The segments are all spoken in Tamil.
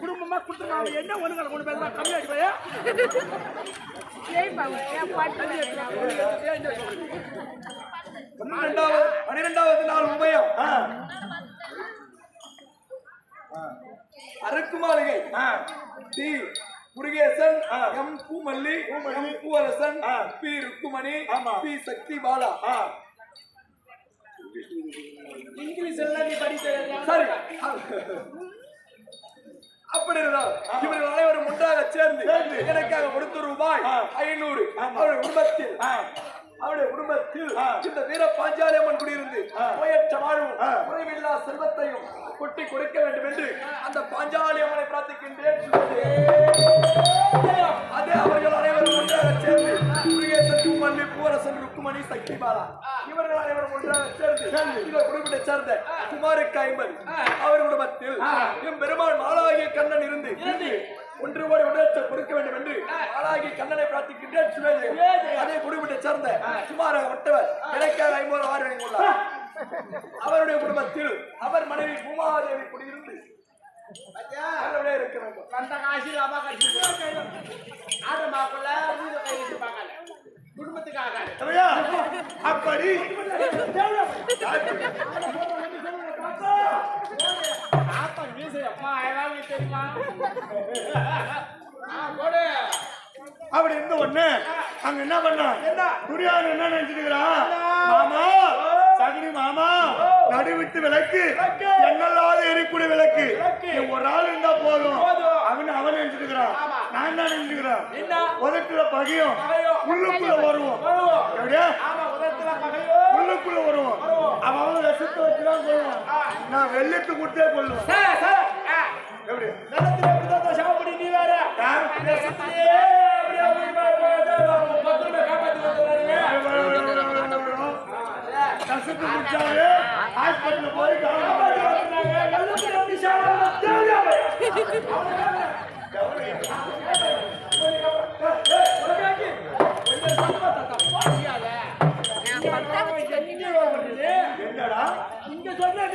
குடும்பமா கொடுத்துருங்க அவங்க என்ன ஒண்ணுங்களை கொண்டு போய் கம்மியா அடிப்பையா பன்னிரெண்டாவது பன்னிரெண்டாவது நாள் உபயம் அரக்கு மாளிகை T Murugesan M. Poomalli M Poovarasan P. Rukkumani P. Sakthi Bala English நீ படிக்க சரி. அப்படி இருந்தால் இவர்கள் அனைவரும் ஒன்றாக சேர்ந்து எனக்காக கொடுத்த ரூபாய் ஐநூறு. அவருடைய குடும்பத்தில் அவருடைய குடும்பத்தில் இந்த வீர பாஞ்சாலி அம்மன் குடியிருந்து நோயற்ற வாழ்வும் குறைவில்லா செல்வத்தையும் கொட்டி கொடுக்க வேண்டும் என்று அந்த பாஞ்சாலி அம்மனை பிரார்த்திக்கின்றேன். பாலா இவர்கள் அனைவரும் ஒன்றாக சேர்ந்து இந்த குடும்பத்தை சேர்ந்த குமாருக்கு ஐம்பது அவர் குடும்பத்தில் எம் பெருமாள் மாலாகிய கண்ணன் இருந்து ஒன்று கோடி உடற்ற கொடுக்க வேண்டும் என்று மாலாகிய கண்ணனை பிரார்த்திக்கின்றேன். சுவேதே அதே குடும்பத்தை சேர்ந்த சுமாராக வட்டவர் எனக்காக ஐம்பது ஆறு வழங்கியுள்ளார் அவருடைய குடும்பத்தில் அவர் மனைவி பூமாதேவி குடியிருந்து நல்லபடியாக இருக்க வேண்டும் அந்த காசில் அம்மா கட்சி ஆட மாப்பிள்ள வீடு கை வச்சு பார்க்கல குடும்பத்துக்காக? அப்படி. ஆத்தா மீசை அப்பா அழகாக தெரியுமா ஆ, போடு. அப்படி இருந்த உடனே அங்க என்ன பண்ணான் துரியான் என்ன நினைச்சிருக்கிறான் மாமா சகுனி மாமா நடுவிட்டு விளக்கு. என்னல்லாத எரிக்கூடிய விளக்கு. ஒரு ஆள் இருந்தா போதும். அவன் அவன் நினைச்சிருக்கிறான். நான் தான் என்ன? உதட்டுல பகையும். உள்ளுக்குள்ள வருவோம். எப்படியா? உள்ளுக்குள்ள வருவோம். அவன் அவன் ரசத்தை வச்சுதான் கொள்வான் நான் வெள்ளத்து கொடுத்தே கொள்ளுவேன். எப்படி? நிலத்துல எப்படிதான் சாப்பிடி நீ வேற. கசத்து குடிச்சாலே ஹாஸ்பிட்டல் போய் கவனம் என்னடா? இங்க சொல்ற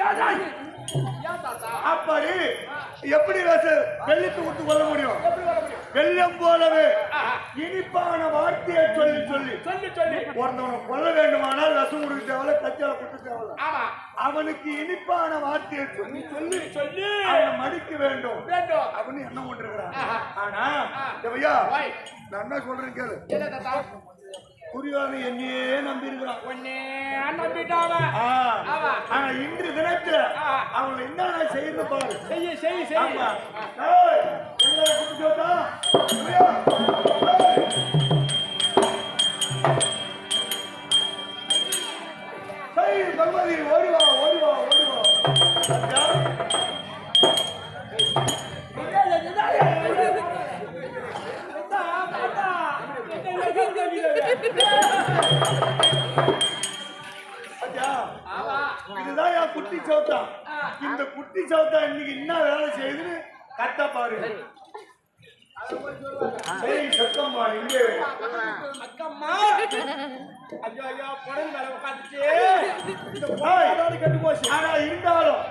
அப்படி எப்படி வெள்ளத்தை விட்டு கொள்ள முடியும்? வெள்ளம் போலவே இனிப்பான வார்த்தையை சொல்லி சொல்லி. சொல்லி சொல்லி. ஒருத்தவனை கொல்ல வேண்டுமானால் ரசம் கொடுக்க தேவையில்ல கச்சால கொடுக்க தேவையில்ல. அவனுக்கு இனிப்பான வார்த்தையை சொல்லி சொல்லி சொல்லி. அவனை மடிக்க வேண்டும். வேண்டும். அப்படின்னு என்ன கொண்டிருக்கிறான். ஆனா. நான் என்ன சொல்றேன் கேளு. புரியாத என்னையே நம்பி இருக்கிறான் ஒன்னே நம்பிட்டாவ ஆமா. ஆனா இன்று தினத்துல ஆ. அவங்களை என்ன செய்யணும் பாரு. செய்ய செய்ய செய்ய. இதுதான் என் குட்டி சவுத்தா இந்த குட்டி சவுத்தா இன்னைக்கு என்ன வேலை செய்யுதுன்னு கரெக்டா பாரு. சரி. சத்தம்மா இங்கே அக்கம்மா. ஐயோ ஐயோ புடல் மேல உட்காந்துட்டு ஏய், கட்டு போச்சு. ஆனா இருந்தாலும்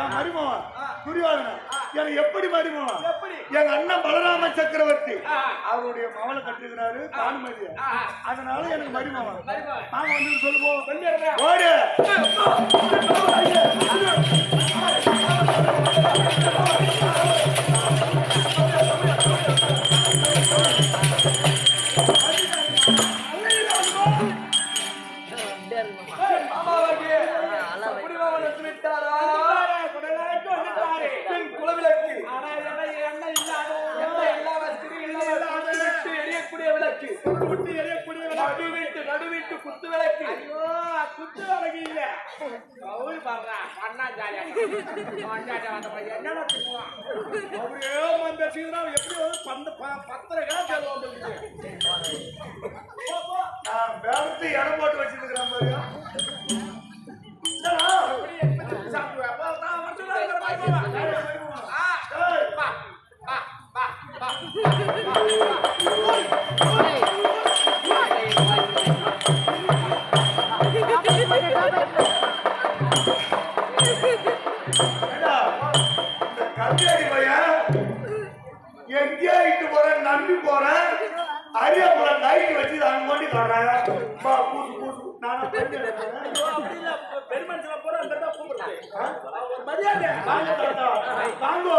என் மருமவன் துரியோதனன். எனக்கு எப்படி மருமவன்? எங்க அண்ணன் பலராம சக்கரவர்த்தி. அவருடைய மவனை கட்டுகிறாரு பானுமதிய. அதனால எனக்கு மருமவன். மாமா வந்து சொல்லுவோம். ஓடு. விளக்கு குட்டி எரியக்கூடிய நடு வீட்டு நடு வீட்டு குத்து விளக்கு ஐயோ குத்து விலகி இல்ல. கவுல் பண்றா பண்ணா ஜாலியா. கொண்டாட்ட வந்த பையன். என்னடா தின்னுவான் அப்படியே மந்த சீதனா எப்படி வந்து பந்த எங்கேயே இட்டு போறேன் நம்பி போறேன் அரிய போல கைக்கு வச்சு அவங்க ஓட்டி தர்றாங்க பா நான் பெருமனுஷன் போறேன் மரியாதை. வாங்க வாங்கோ.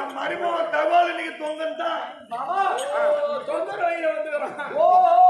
என் மருமகன் தகவல் இன்னைக்கு தொங்கன் தான் வந்து ஓ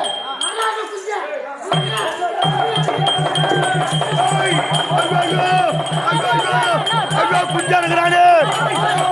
Diané nga daan